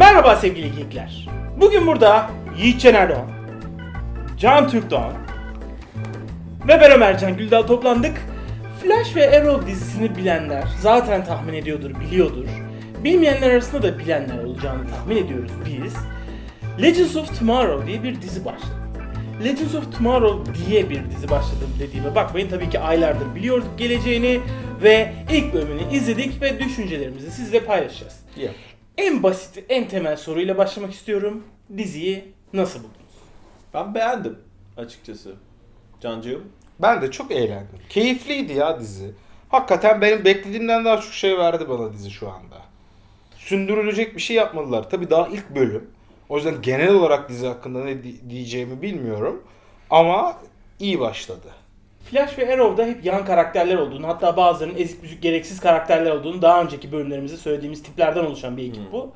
Merhaba sevgili geekler. Bugün burada Yiğit Cener Doğan, Can Türk Doğan ve ben Ömercan Güldal toplandık. Flash ve Arrow dizisini bilenler zaten tahmin ediyordur, biliyordur. Bilmeyenler arasında da bilenler olacağını tahmin ediyoruz biz. Legends of Tomorrow diye bir dizi başladı. Legends of Tomorrow diye bir dizi başladım dediğime bakmayın tabii ki aylardır biliyorduk geleceğini ve ilk bölümünü izledik ve düşüncelerimizi sizle paylaşacağız. En basit, en temel soruyla başlamak istiyorum. Diziyi nasıl buldunuz? Ben beğendim açıkçası. Cancığım. Ben de çok eğlendim. Keyifliydi ya dizi. Hakikaten benim beklediğimden daha çok şey verdi bana dizi şu anda. Sündürülecek bir şey yapmadılar. Tabii daha ilk bölüm. O yüzden genel olarak dizi hakkında ne di- diyeceğimi bilmiyorum. Ama iyi başladı. Flash ve Arrow'da hep yan karakterler olduğunu, hatta bazılarının ezik büzük gereksiz karakterler olduğunu daha önceki bölümlerimizde söylediğimiz tiplerden oluşan bir ekip bu.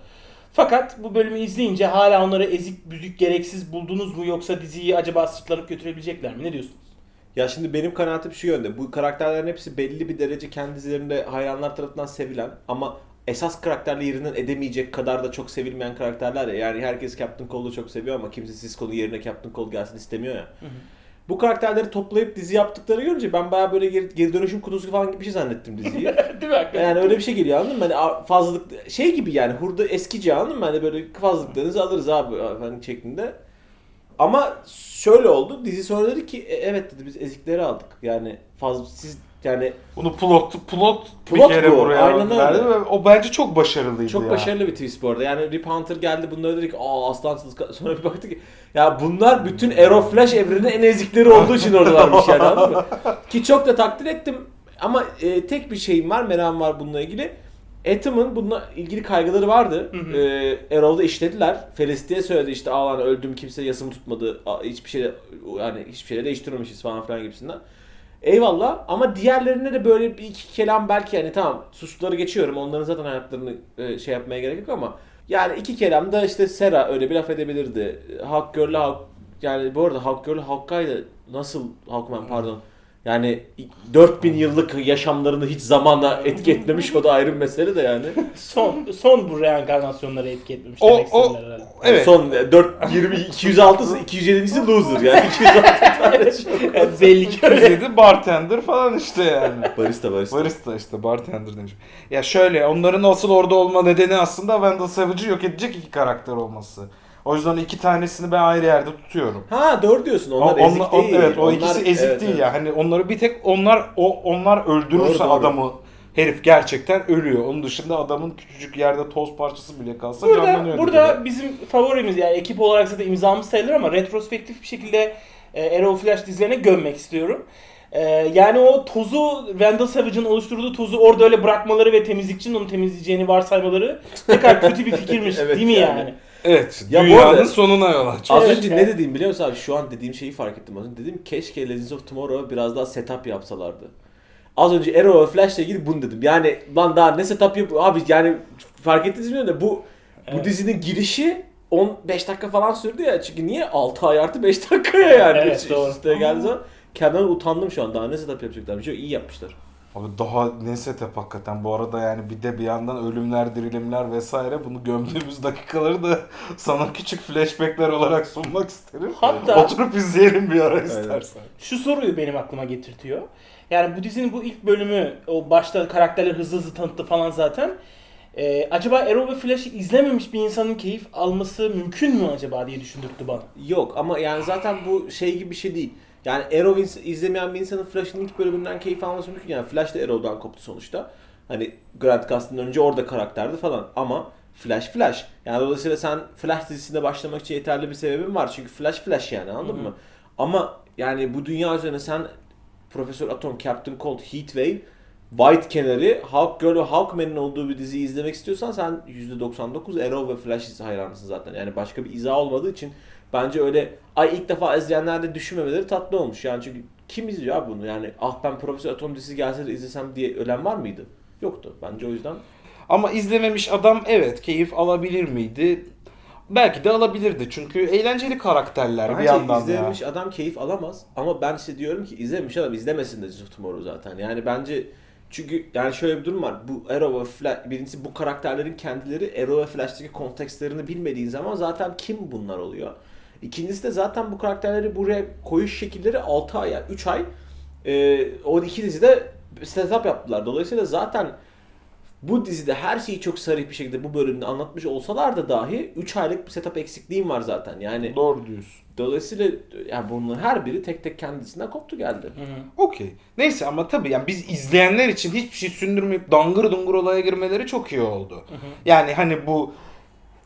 Fakat bu bölümü izleyince hala onları ezik büzük gereksiz buldunuz mu yoksa diziyi acaba sırtlanıp götürebilecekler mi? Ne diyorsunuz? Ya şimdi benim kanaatim şu yönde. Bu karakterlerin hepsi belli bir derece kendi dizilerinde hayranlar tarafından sevilen ama esas karakterle yerinden edemeyecek kadar da çok sevilmeyen karakterler ya. Yani herkes Captain Cole'u çok seviyor ama kimse Cisco'nun yerine Captain Cole gelsin istemiyor ya. Bu karakterleri toplayıp dizi yaptıkları görünce ben bayağı böyle geri, geri dönüşüm kutusu falan gibi bir şey zannettim diziyi. Değil mi? hakikaten? Yani öyle bir şey geliyor anladın mı? Hani fazlalık şey gibi yani hurda eskici anladın mı? Hani böyle fazlalıklarınızı alırız abi falan şeklinde. Ama şöyle oldu. Dizi sonra dedi ki "E, evet dedi biz ezikleri aldık. Yani fazla siz yani Bunu plot plot, Plot bir kere bu, buraya aynen öyle. verdi ve o bence çok başarılıydı çok ya. başarılı bir twist bu arada. Yani Rip Hunter geldi bunlara dedik aa aslansız ka-" sonra bir baktık ki ya bunlar bütün Arrow Flash evreninin en ezikleri olduğu için oradalarmış yani anladın mı? Ki çok da takdir ettim. Ama e, tek bir şeyim var, meram var bununla ilgili. Atom'ın bununla ilgili kaygıları vardı. Hı hı. E, Arrow'da işlediler. Felicite'ye söyledi işte aa lan öldüm kimse yasımı tutmadı. Aa, hiçbir şey yani hiçbir şey de değiştirmemişiz falan filan gibisinden. Eyvallah ama diğerlerine de böyle bir iki kelam belki yani tamam suçluları geçiyorum. Onların zaten hayatlarını e, şey yapmaya gerek yok ama yani iki kelam da işte Sera öyle bir laf edebilirdi. Hawk Girl'le Hawk yani bu arada Hawk Girl Hawkeye nasıl Hawkman pardon. Yani 4000 yıllık yaşamlarını hiç zamanla etki etmemiş o da ayrı bir mesele de yani. son son bu reenkarnasyonları etki etmemiş O- demek o- herhalde. Evet. Son 4 20 206 207'si loser yani 206 tane. Yani belli ki öyle. Dedi bartender falan işte yani. Barista barista. Barista işte bartender demiş. Ya şöyle onların asıl orada olma nedeni aslında Vandal Savage'ı yok edecek iki karakter olması. O yüzden iki tanesini ben ayrı yerde tutuyorum. Ha doğru diyorsun. Onlar O- ezik onla- değil. evet o Onlar- ikisi ezik evet, değil evet. ya. Hani onları bir tek onlar o onlar öldürürse Doğru, doğru. adamı herif gerçekten ölüyor. Onun dışında adamın küçücük yerde toz parçası bile kalsa Burada, canlanıyor. burada bizim favorimiz yani ekip olarak zaten imzamız sayılır ama retrospektif bir şekilde e, Arrow Flash dizilerine gömmek istiyorum. E, yani o tozu Vandal Savage'ın oluşturduğu tozu orada öyle bırakmaları ve temizlikçinin onu temizleyeceğini varsaymaları ne kadar kötü bir fikirmiş Evet değil mi yani. yani? Evet. Ya bu dünyanın arada- sonuna yol açıyor. Az önce ne dediğimi biliyor musun abi? Şu an dediğim şeyi fark ettim az önce. Dedim keşke Legends of Tomorrow biraz daha setup yapsalardı. Az önce Arrow ve Flash'la ilgili bunu dedim. Yani lan daha ne setup yap abi yani fark ettiniz mi de bu bu Evet. dizinin girişi 15 dakika falan sürdü ya. Çünkü niye 6 ay artı 5 dakikaya yani. Evet, doğru. üste geldiği zaman kendimden utandım şu an. Daha ne setup yapacaklar? Bir şey iyi yapmışlar. Abi daha ne setup hakikaten. Bu arada yani bir de bir yandan ölümler, dirilimler vesaire bunu gömdüğümüz dakikaları da sana küçük flashbackler olarak sunmak isterim. Hatta- Oturup izleyelim bir ara istersen. Şu soruyu benim aklıma getirtiyor. Yani bu dizinin bu ilk bölümü o başta karakterleri hızlı hızlı tanıttı falan zaten. E, acaba Arrow ve Flash'ı izlememiş bir insanın keyif alması mümkün mü acaba diye düşündürttü bana. Yok ama yani zaten bu şey gibi bir şey değil. Yani Arrow iz- izlemeyen bir insanın Flash'ın ilk bölümünden keyif alması mümkün. Yani Flash da Arrow'dan koptu sonuçta. Hani Grant Gustin önce orada karakterdi falan ama Flash Flash. Yani dolayısıyla sen Flash dizisine başlamak için yeterli bir sebebin var. Çünkü Flash Flash yani anladın mı? Ama yani bu dünya üzerine sen Profesör Atom, Captain Cold, Heatwave, White Canary, Hawk Girl ve Hawkman'ın olduğu bir diziyi izlemek istiyorsan sen %99 Arrow ve Flash hayranısın zaten. Yani başka bir izah olmadığı için bence öyle ay ilk defa izleyenler de düşünmemeleri tatlı olmuş. Yani çünkü kim izliyor abi bunu? Yani ah ben Profesör Atom dizisi gelse de izlesem diye ölen var mıydı? Yoktu. Bence o yüzden Ama izlememiş adam evet keyif alabilir miydi? Belki de alabilirdi çünkü eğlenceli karakterler bir Bence yandan izlememiş ya. adam keyif alamaz ama ben işte diyorum ki izlemiş adam izlemesin de Tomorrow zaten. Yani bence Çünkü yani şöyle bir durum var. Bu Arrow ve Flash, birincisi bu karakterlerin kendileri Arrow ve Flash'taki kontekstlerini bilmediğin zaman zaten kim bunlar oluyor. İkincisi de zaten bu karakterleri buraya koyuş şekilleri 6 ay yani 3 ay e, o iki dizide setup yaptılar. Dolayısıyla zaten bu dizide her şeyi çok sarih bir şekilde bu bölümde anlatmış olsalar da dahi 3 aylık bir setup eksikliğim var zaten. Yani Doğru diyorsun. dolayısıyla yani bunların her biri tek tek kendisinden koptu geldi. Okey. Neyse ama tabii yani biz izleyenler için hiçbir şey sündürmeyip dangır dungur olaya girmeleri çok iyi oldu. Yani hani bu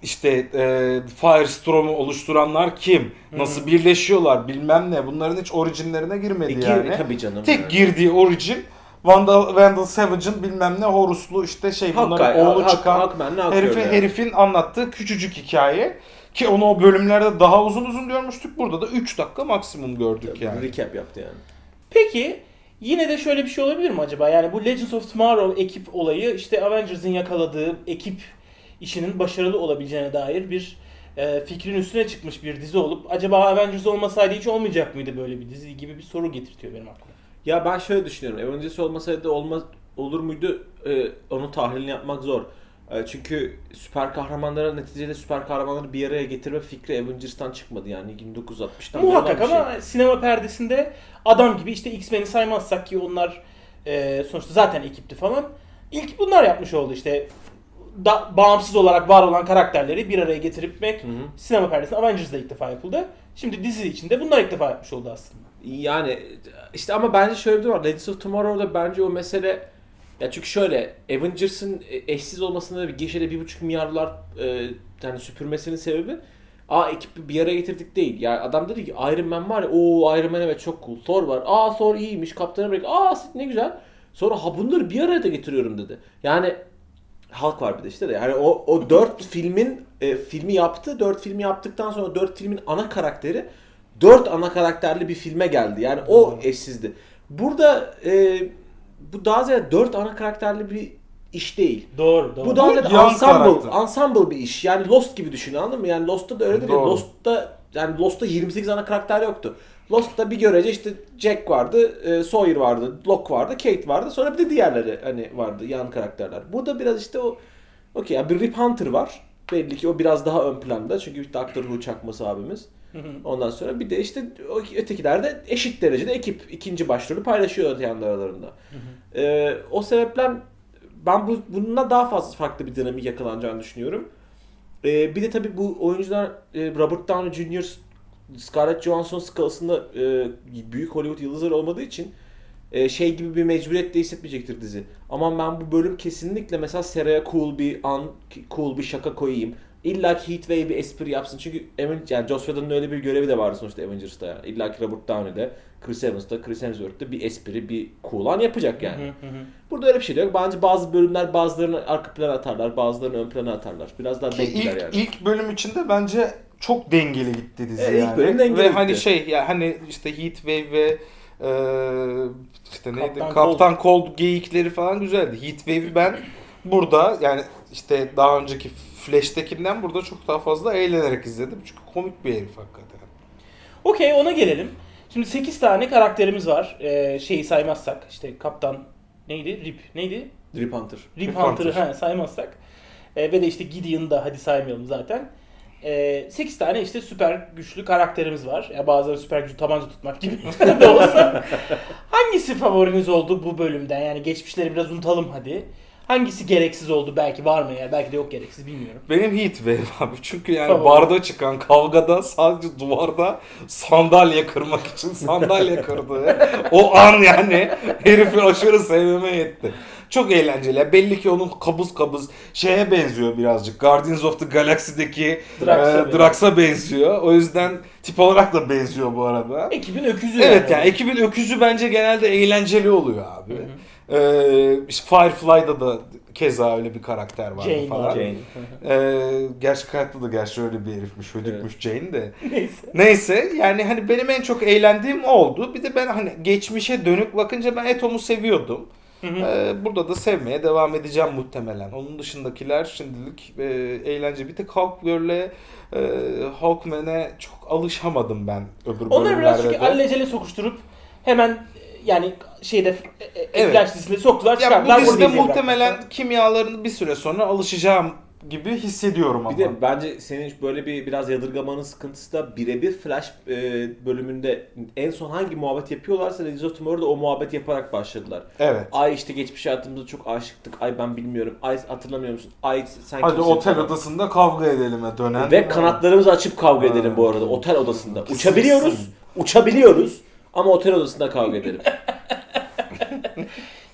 işte e, Firestorm'u oluşturanlar kim? Nasıl birleşiyorlar bilmem ne. Bunların hiç orijinlerine girmedi E, gir- yani. tabii canım. Tek yani. girdiği orijin Vandal, Vandal Savage'ın bilmem ne Horuslu işte şey bunların Hawkeye, oğlu Hawk- çıkan herifin, Hawkgirl yani. herifin anlattığı küçücük hikaye. Ki onu o bölümlerde daha uzun uzun görmüştük. Burada da 3 dakika maksimum gördük yani. Recap yaptı yani. Peki yine de şöyle bir şey olabilir mi acaba? Yani bu Legends of Tomorrow ekip olayı işte Avengers'ın yakaladığı ekip işinin başarılı olabileceğine dair bir e, fikrin üstüne çıkmış bir dizi olup acaba Avengers olmasaydı hiç olmayacak mıydı böyle bir dizi gibi bir soru getirtiyor benim aklıma. Ya ben şöyle düşünüyorum. Avengers olmasaydı olmaz olur muydu? Ee, onun tahlilini yapmak zor. Ee, çünkü süper kahramanlara neticede süper kahramanları bir araya getirme fikri Avengers'tan çıkmadı yani 1960'tan beri Muhakkak bir ama sinema perdesinde adam gibi işte X-Men'i saymazsak ki onlar e, sonuçta zaten ekipti falan. İlk bunlar yapmış oldu işte da, bağımsız olarak var olan karakterleri bir araya getirmek Hı hı. sinema perdesinde Avengers'da ilk defa yapıldı. Şimdi dizi içinde bunlar ilk defa yapmış oldu aslında. Yani işte ama bence şöyle bir durum var. Legends of Tomorrow'da bence o mesele ya çünkü şöyle Avengers'ın eşsiz olmasında bir gişede bir buçuk milyarlar e, yani süpürmesinin sebebi Aa ekibi bir araya getirdik değil. Yani adam dedi ki Iron Man var ya o Iron Man evet çok cool. Thor var. Aa Thor iyiymiş. Kaptan Amerika. Aa ne güzel. Sonra ha bunları bir araya da getiriyorum dedi. Yani Halk var bir de işte de. Yani o, o dört filmin e, filmi yaptı. Dört filmi yaptıktan sonra dört filmin ana karakteri dört ana karakterli bir filme geldi. Yani o eşsizdi. Burada e, bu daha ziyade dört ana karakterli bir iş değil. Doğru, doğru. Bu daha ziyade yan ensemble, karakter. ensemble bir iş. Yani Lost gibi düşün anladın mı? Yani Lost'ta da öyledir ya. Doğru. Lost'ta yani Lost'ta 28 ana karakter yoktu. Lost'ta bir görece işte Jack vardı, e, Sawyer vardı, Locke vardı, Kate vardı. Sonra bir de diğerleri hani vardı yan karakterler. Burada biraz işte o okey yani bir Rip Hunter var. Belli ki o biraz daha ön planda. Çünkü bir Doctor Who çakması abimiz. Ondan sonra bir de işte ötekiler de eşit derecede ekip ikinci başrolü paylaşıyor kendi aralarında. Ee, o sebeple ben bu bununla daha fazla farklı bir dinamik yakalanacağını düşünüyorum. Ee, bir de tabii bu oyuncular e, Robert Downey Jr. Scarlett Johansson skalasında e, büyük Hollywood yıldızları olmadığı için e, şey gibi bir mecburiyet de hissetmeyecektir dizi. Ama ben bu bölüm kesinlikle mesela Sera'ya cool bir an, cool bir şaka koyayım. İlla ki Heatwave bir espri yapsın. Çünkü Aven- yani Joss Whedon'un öyle bir görevi de vardı sonuçta Avengers'ta. Yani. İlla ki Robert Downey'de, Chris Evans'ta, Chris Hemsworth'ta bir espri, bir cool an yapacak yani. Burada öyle bir şey de yok. Bence bazı bölümler bazılarını arka plana atarlar, bazılarını ön plana atarlar. Biraz daha Ki dengeler ilk, yani. ilk bölüm içinde bence çok dengeli gitti dizi ilk yani. bölüm dengeli ve gitti. hani şey ya hani işte Heatwave ve e, işte neydi Kaptan Kaptan, Cold. geyikleri falan güzeldi. Heatwave'i ben burada yani işte daha önceki Flash'tekinden burada çok daha fazla eğlenerek izledim. Çünkü komik bir herif hakikaten. Okey ona gelelim. Şimdi 8 tane karakterimiz var. Ee, şeyi saymazsak işte kaptan neydi? Rip neydi? Rip Hunter. Rip Rip Hunter'ı Hunter. ha, saymazsak. Ee, ve de işte Gideon'ı da hadi saymayalım zaten. Ee, 8 tane işte süper güçlü karakterimiz var. Ya bazıları süper güçlü tabanca tutmak gibi de olsa. Hangisi favoriniz oldu bu bölümden? Yani geçmişleri biraz unutalım hadi. Hangisi gereksiz oldu belki var mı ya belki de yok gereksiz bilmiyorum. Benim Heatwave abi. Çünkü yani Tamam. barda çıkan kavgada sadece duvarda sandalye kırmak için sandalye kırdı. o an yani herifi aşırı sevmeme yetti. Çok eğlenceli. Belli ki onun kabız kabız şeye benziyor birazcık. Guardians of the Galaxy'deki Drax'a e, Drax'a benziyor. O yüzden tip olarak da benziyor bu arada. Ekibin öküzü Evet yani ekibin öküzü bence genelde eğlenceli oluyor abi. Ee, işte Firefly'da da keza öyle bir karakter vardı Jane falan. var. Jane. Ee, gerçek hayatta da gerçi öyle bir herifmiş, hödükmüş Jane de. Neyse. Neyse yani hani benim en çok eğlendiğim o oldu. Bir de ben hani geçmişe dönük bakınca ben Etom'u seviyordum. Ee, burada da sevmeye devam edeceğim muhtemelen. Onun dışındakiler şimdilik e, eğlence. Bir tek Hawkgirl'e, e, Hawkman'e çok alışamadım ben öbür Onları biraz bölümlerde çünkü de. alelacele sokuşturup hemen yani şeyde e, e, Evet. Flash dizisinde soktular Ya çıkardılar. bu dizide muhtemelen bıraktılar. kimyalarını bir süre sonra alışacağım gibi hissediyorum ama. Bir de bence senin böyle bir biraz yadırgamanın sıkıntısı da birebir Flash e, bölümünde en son hangi muhabbet yapıyorlarsa Legends of Tomorrow'da o muhabbet yaparak başladılar. Evet. Ay işte geçmiş hayatımızda çok aşıktık. Ay ben bilmiyorum. Ay hatırlamıyor musun? Ay sen Hadi kimsin otel falan. odasında kavga edelim'e dönen. Ve kanatlarımızı açıp kavga Ha. edelim bu arada otel odasında. Kesin. Uçabiliyoruz. Uçabiliyoruz. Ama otel odasında kavga edelim.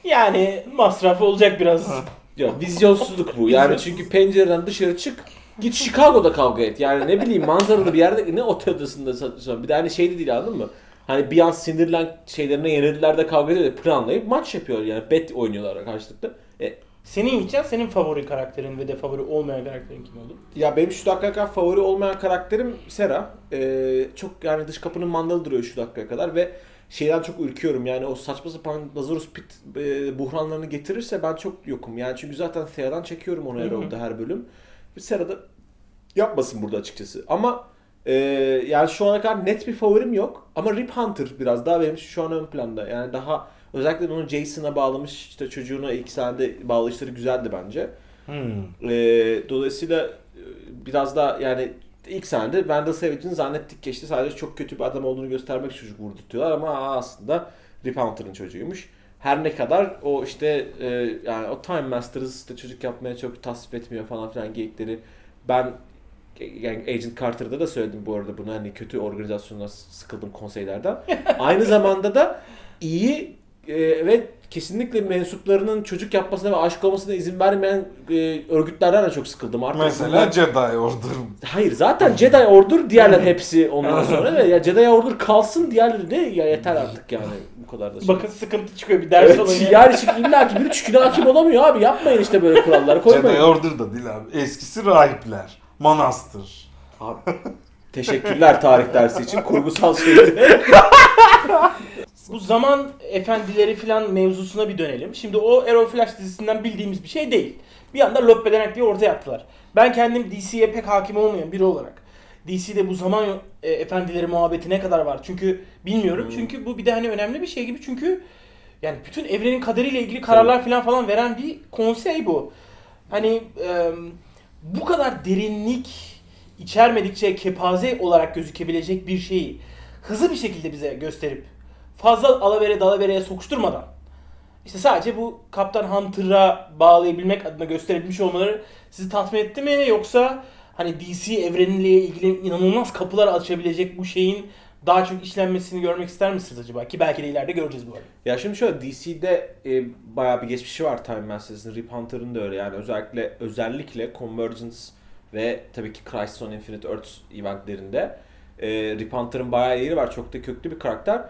Yani masraf olacak biraz. ya vizyonsuzluk bu. Yani çünkü pencereden dışarı çık. Git Chicago'da kavga et. Yani ne bileyim manzaralı bir yerde ne otel odasında sa- bir de hani şey de değil anladın mı? Hani bir an sinirlen şeylerine yenildiler de kavga ediyor. Planlayıp maç yapıyor yani. Bet oynuyorlar karşılıklı. E, Senin için senin favori karakterin ve de favori olmayan karakterin kim oldu? Ya benim şu dakikaya kadar favori olmayan karakterim Sera. Ee, çok yani dış kapının mandalı duruyor şu dakikaya kadar ve şeyden çok ürküyorum yani o saçma sapan Lazarus Pit e, buhranlarını getirirse ben çok yokum. Yani çünkü zaten Sera'dan çekiyorum onu. Arrow'da her bölüm. Sera da yapmasın burada açıkçası. Ama e, yani şu ana kadar net bir favorim yok. Ama Rip Hunter biraz daha benim şu an ön planda. Yani daha özellikle onu Jason'a bağlamış işte çocuğuna ilk sahnede bağlayışları güzeldi bence. Hmm. Ee, dolayısıyla e, biraz da yani ilk sahnede Wendell Savage'in zannettik ki işte sadece çok kötü bir adam olduğunu göstermek için çocuk vurdurtuyorlar ama aslında Rip Hunter'ın çocuğuymuş. Her ne kadar o işte e, yani o Time Masters işte çocuk yapmaya çok tasvip etmiyor falan filan geyikleri ben yani Agent Carter'da da söyledim bu arada bunu hani kötü organizasyonlar sıkıldım konseylerden. Aynı zamanda da iyi e, ve kesinlikle mensuplarının çocuk yapmasına ve aşık olmasına izin vermeyen e, örgütlerden de çok sıkıldım. Artık Mesela bunlar- Jedi Order. Hayır zaten Jedi Order diğerler hepsi ondan sonra ve ya Jedi Order kalsın diğerleri de ya yeter artık yani bu kadar da şey. Bakın sıkıntı çıkıyor bir ders. Evet, ya. yani çünkü illa ki biri çüküne hakim olamıyor abi yapmayın işte böyle kurallar koymayın. Jedi Order da değil abi. Eskisi rahipler. Manastır. Abi, teşekkürler tarih dersi için kurgusal şeydi. Bu zaman efendileri filan mevzusuna bir dönelim. Şimdi o Arrow Flash dizisinden bildiğimiz bir şey değil. Bir anda löpbelenek diye ortaya attılar. Ben kendim DC'ye pek hakim olmayan biri olarak DC'de bu zaman e, efendileri muhabbeti ne kadar var? Çünkü bilmiyorum. Hmm. Çünkü bu bir de hani önemli bir şey gibi. Çünkü yani bütün evrenin kaderiyle ilgili kararlar filan falan veren bir konsey bu. Hani e, bu kadar derinlik içermedikçe kepaze olarak gözükebilecek bir şeyi hızlı bir şekilde bize gösterip fazla alavere dalavereye sokuşturmadan işte sadece bu Kaptan Hunter'a bağlayabilmek adına gösterilmiş olmaları sizi tatmin etti mi yoksa hani DC evreniyle ilgili inanılmaz kapılar açabilecek bu şeyin daha çok işlenmesini görmek ister misiniz acaba? Ki belki de ileride göreceğiz bu arada. Ya şimdi şöyle DC'de e, bayağı bir geçmişi var Time Masters'ın. Rip Hunter'ın da öyle yani özellikle özellikle Convergence ve tabii ki Crisis on Infinite Earths eventlerinde e, Rip Hunter'ın bayağı yeri var. Çok da köklü bir karakter.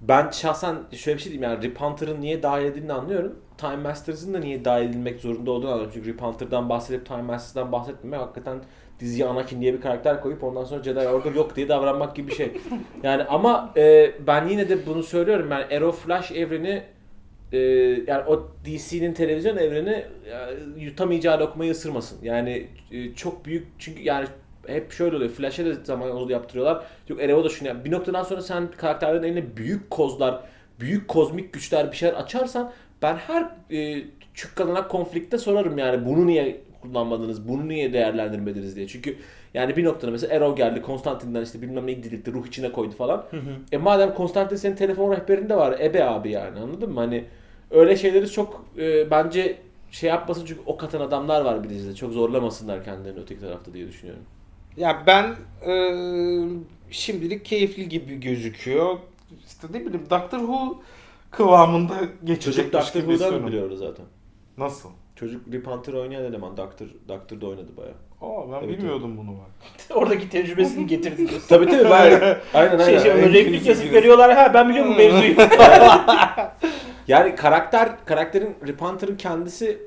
Ben şahsen şöyle bir şey diyeyim yani Rip Hunter'ın niye dahil edildiğini anlıyorum. Time Masters'ın da niye dahil edilmek zorunda olduğunu anlıyorum. Çünkü Rip Hunter'dan bahsedip Time Masters'dan bahsetmemek hakikaten diziye Anakin diye bir karakter koyup ondan sonra Jedi Order yok diye davranmak gibi bir şey. Yani ama e, ben yine de bunu söylüyorum. Yani Arrow Flash evreni e, yani o DC'nin televizyon evreni e, yutamayacağı lokmayı ısırmasın. Yani e, çok büyük çünkü yani hep şöyle oluyor. Flash'e de zaman yolu yaptırıyorlar. Yok Arrow'a da şunu yap. Bir noktadan sonra sen karakterlerin eline büyük kozlar, büyük kozmik güçler bir şeyler açarsan ben her e, çukkalanak konflikte sorarım yani bunu niye kullanmadınız, bunu niye değerlendirmediniz diye. Çünkü yani bir noktada mesela Arrow geldi, Konstantin'den işte bilmem ne diriltti, ruh içine koydu falan. E madem Konstantin senin telefon rehberinde var, ebe abi yani anladın mı? Hani öyle şeyleri çok e, bence şey yapmasın çünkü ok atan adamlar var bir dizide. Çok zorlamasınlar kendilerini öteki tarafta diye düşünüyorum. Ya ben e, şimdilik keyifli gibi gözüküyor. İşte ne bileyim Doctor Who kıvamında geçecek. Çocuk Doctor Who'dan biliyordu zaten. Nasıl? Çocuk Rip Hunter oynayan eleman. Doctor, Doctor'da oynadı bayağı. Aa ben Evet, bilmiyordum bunu bak. Oradaki tecrübesini getirdi diyorsun. Tabii tabii ben aynen aynen. şey, şey, En replik yazıp veriyorlar. Ha ben biliyorum bu mevzuyu. Yani karakter karakterin Rip Hunter'ın kendisi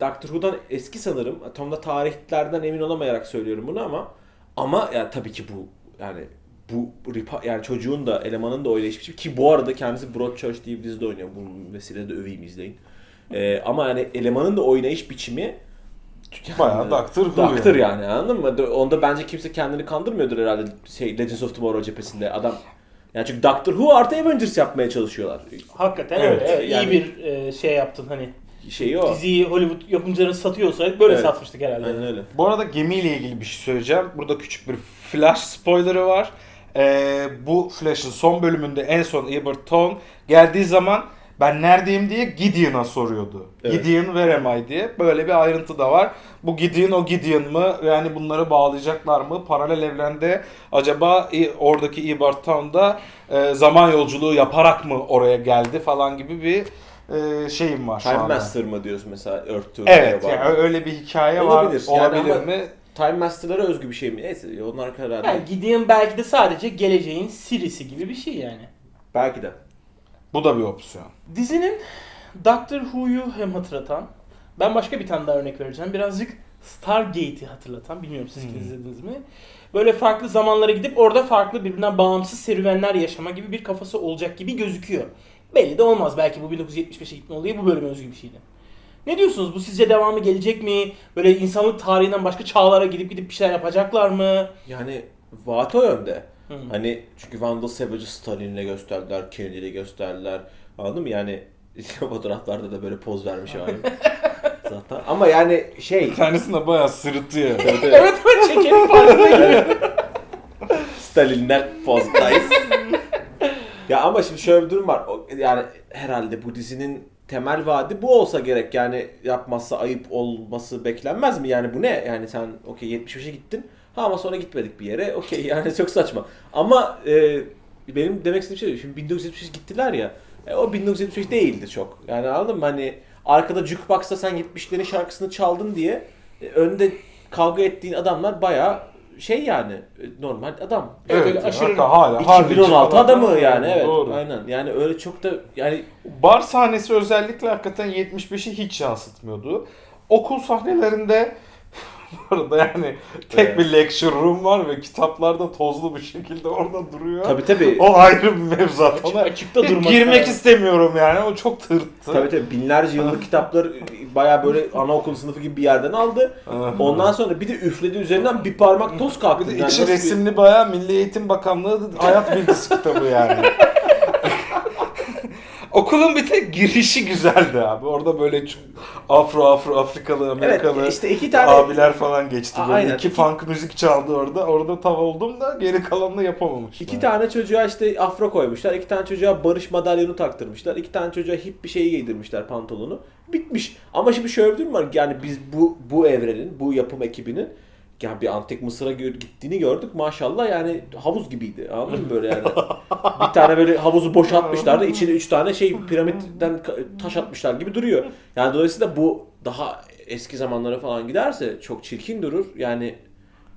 Doctor Who'dan eski sanırım. Tam da tarihlerden emin olamayarak söylüyorum bunu ama ama ya tabii ki bu yani bu yani çocuğun da elemanın da öyle hiçbir ki bu arada kendisi Broadchurch diye bir dizide oynuyor. Bu vesileyle de öveyim izleyin. Ee, ama yani elemanın da oynayış biçimi yani- Bayağı Doctor Who Doctor yani. yani anladın mı? Onda bence kimse kendini kandırmıyordur herhalde şey Legends of Tomorrow cephesinde. Adam Yani çünkü Doctor Who artı Avengers yapmaya çalışıyorlar. Hakikaten Evet, öyle. Evet, yani- İyi bir e, şey yaptın hani. Şeyi o. Diziyi Hollywood yapımcıları satıyor olsaydı böyle Evet. satmıştık herhalde. Aynen öyle. Bu arada gemiyle ilgili bir şey söyleyeceğim. Burada küçük bir Flash spoilerı var. Ee, bu Flash'ın son bölümünde en son Ebert Town geldiği zaman ben neredeyim diye Gideon'a soruyordu. Evet. Gideon where am I diye. Böyle bir ayrıntı da var. Bu Gideon o Gideon mı? Yani bunları bağlayacaklar mı? Paralel evrende acaba e, oradaki Ebert Town'da e, zaman yolculuğu yaparak mı oraya geldi falan gibi bir e, şeyim var şu Time anda. Master mı diyorsun mesela Earth Tour Evet yani öyle bir hikaye Olabilir. var. Yani Olabilir ama- mi? Time Master'lara özgü bir şey mi? Neyse onlar herhalde. Yani Gideon belki de sadece geleceğin Siri'si gibi bir şey yani. Belki de. Bu da bir opsiyon. Dizinin Doctor Who'yu hem hatırlatan, ben başka bir tane daha örnek vereceğim. Birazcık Stargate'i hatırlatan, bilmiyorum siz ikiniz izlediniz mi? Böyle farklı zamanlara gidip orada farklı birbirinden bağımsız serüvenler yaşama gibi bir kafası olacak gibi gözüküyor. Belli de olmaz. Belki bu 1975'e gitme olayı bu bölüme özgü bir şeydi. Ne diyorsunuz? Bu sizce devamı gelecek mi? Böyle insanlık tarihinden başka çağlara gidip gidip bir şeyler yapacaklar mı? Yani vaat o yönde. Hı. Hani çünkü Vandal Savage'ı Stalin'le gösterdiler, Kennedy'yle gösterdiler. Anladın mı? Yani fotoğraflarda da böyle poz vermiş abi. Zaten. Ama yani şey... Bir tanesinde bayağı sırıtıyor. Evet evet çekelim farkında gibi. Stalin'den pozdayız. Ya ama şimdi şöyle bir durum var. Yani herhalde bu dizinin temel vaadi bu olsa gerek. Yani yapmazsa ayıp olması beklenmez mi? Yani bu ne? Yani sen okey 75'e gittin. Ha ama sonra gitmedik bir yere. Okey yani çok saçma. Ama e, benim demek istediğim şey şimdi 1975 gittiler ya. E, o 1975 değildi çok. Yani anladın mı? Hani arkada jukebox'ta sen 70'lerin şarkısını çaldın diye e, önde kavga ettiğin adamlar bayağı şey yani e, normal adam. Evet, öyle aşırı- hakikaten hala. harbici 2016 falan. adamı yani evet. Doğru. Aynen. Yani öyle çok da yani Bar sahnesi özellikle hakikaten 75'i hiç yansıtmıyordu. Okul sahnelerinde bu arada yani tek Evet. bir lecture room var ve kitaplarda tozlu bir şekilde orada duruyor. tabi tabi O ayrı bir mevzuat. Ona Açıkta hiç durması girmek lazım. istemiyorum yani. O çok tırttı. tabi tabi binlerce yıllık kitaplar baya böyle anaokul sınıfı gibi bir yerden aldı. Ondan sonra bir de üfledi üzerinden bir parmak toz kalktı. Bir de Yani içi nasıl bir- resimli bayağı Milli Eğitim Bakanlığı hayat bilgisi kitabı yani. Okulun bir tek girişi güzeldi abi. Orada böyle Afro Afro Afrikalı Amerikalı Evet işte iki tane abiler falan geçti. Böyle aynen. iki İki- funk müzik çaldı orada. Orada tav oldum da geri kalanını yapamamışlar. iki tane çocuğa işte afro koymuşlar. iki tane çocuğa barış madalyonu taktırmışlar. iki tane çocuğa hip bir şeyi giydirmişler pantolonu. Bitmiş. Ama şimdi şöyle bir durum var. Yani biz bu bu evrenin, bu yapım ekibinin ya bir antik Mısır'a gittiğini gördük. Maşallah yani havuz gibiydi. Anladın mı böyle yani? Bir tane böyle havuzu boşaltmışlar da içine üç tane şey piramitten taş atmışlar gibi duruyor. Yani dolayısıyla bu daha eski zamanlara falan giderse çok çirkin durur. Yani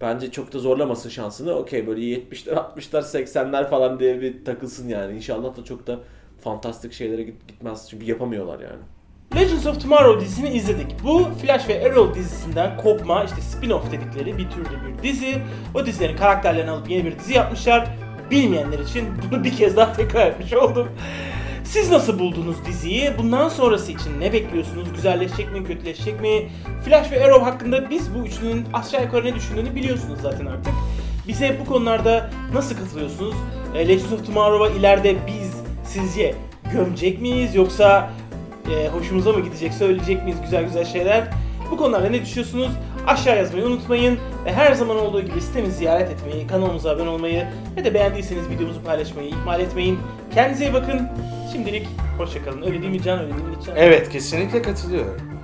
bence çok da zorlamasın şansını. Okey böyle 70'ler 60'lar 80'ler falan diye bir takılsın yani. İnşallah da çok da fantastik şeylere git- gitmez. Çünkü yapamıyorlar yani. Legends of Tomorrow dizisini izledik. Bu Flash ve Arrow dizisinden kopma işte spin-off dedikleri bir türlü bir dizi. O dizilerin karakterlerini alıp yeni bir dizi yapmışlar. Bilmeyenler için bunu bir kez daha tekrar etmiş oldum. Siz nasıl buldunuz diziyi? Bundan sonrası için ne bekliyorsunuz? Güzelleşecek mi, kötüleşecek mi? Flash ve Arrow hakkında biz bu üçlünün aşağı yukarı ne düşündüğünü biliyorsunuz zaten artık. Bize bu konularda nasıl katılıyorsunuz? E, Legends of Tomorrow'a ileride biz sizce gömecek miyiz yoksa e, hoşumuza mı gidecek, söyleyecek miyiz güzel güzel şeyler? Bu konularda ne düşünüyorsunuz? Aşağı yazmayı unutmayın. Ve her zaman olduğu gibi sitemizi ziyaret etmeyi, kanalımıza abone olmayı ve de beğendiyseniz videomuzu paylaşmayı ihmal etmeyin. Kendinize iyi bakın. Şimdilik hoşçakalın. Öyle değil mi Can? Öyle değil mi Can? Evet kesinlikle katılıyorum.